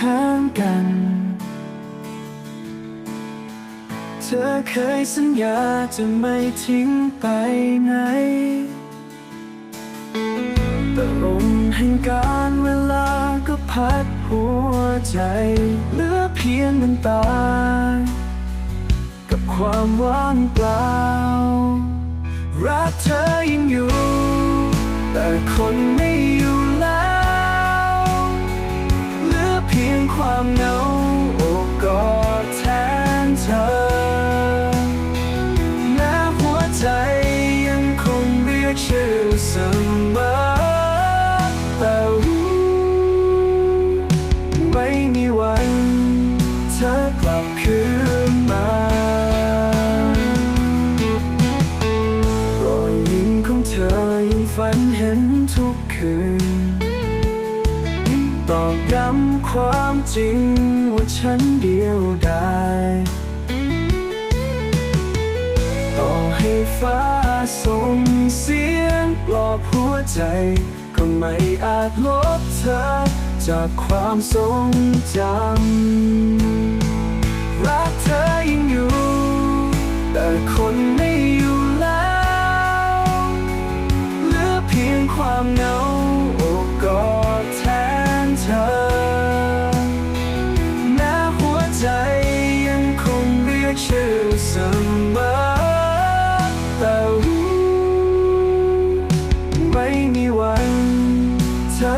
ข้างกัน เธอเคยสัญญาจะไม่ทิ้งไปไหน แต่ลมแห่งการเวลาก็พัดหัวใจ เหลือเพียงน้ำตา กับความว่างเปล่า รักเธอยังอยู่ แต่คน เสมอแต่ไม่มีวันเธอกลับคืนมารอยยิ้มของเธอยังฝันเห็นทุกคืนตอกย้ำความจริงว่าฉันเดียวดายต่อให้ฟ้า ส่งเสียงปลอบหัวใจ ก็ไม่อาจลบเธอ จากความทรงจำรักเธอยังอยู่ แต่คนไม่อยู่แล้ว เหลือเพียงความเหงา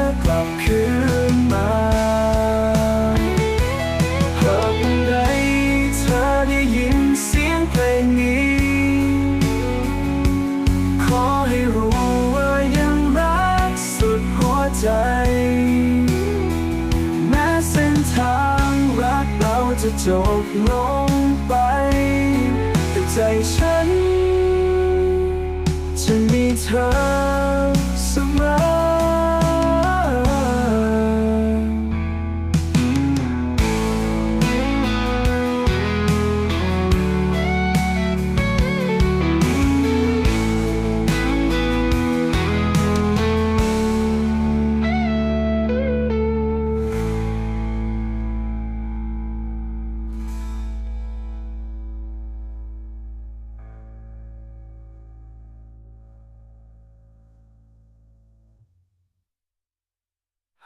อกลับคืนมาหากวันใดเธอได้ยินเสียงเพลงนี้ ขอให้รู้ว่ายังรักสุดหัวใจ แม้เส้นทางรักเราจะจบลงไป แต่ใจฉันจะมีเธอ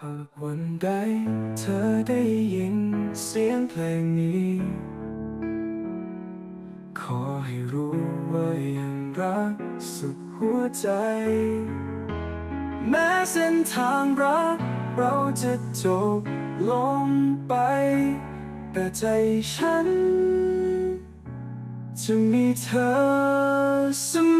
หากวันใดเธอได้ยินเสียงเพลงนี้ ขอให้รู้ว่ายังรักสุดหัวใจ แม้เส้นทางรักเราจะจบลงไป แต่ใจฉัน จะมีเธอเส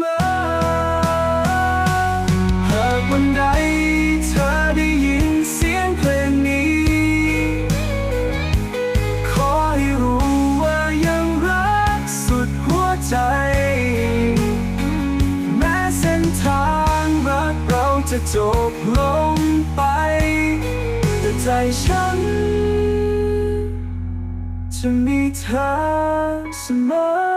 มอ จบลงไป แต่ใจฉัน จะมีเธอเสมอ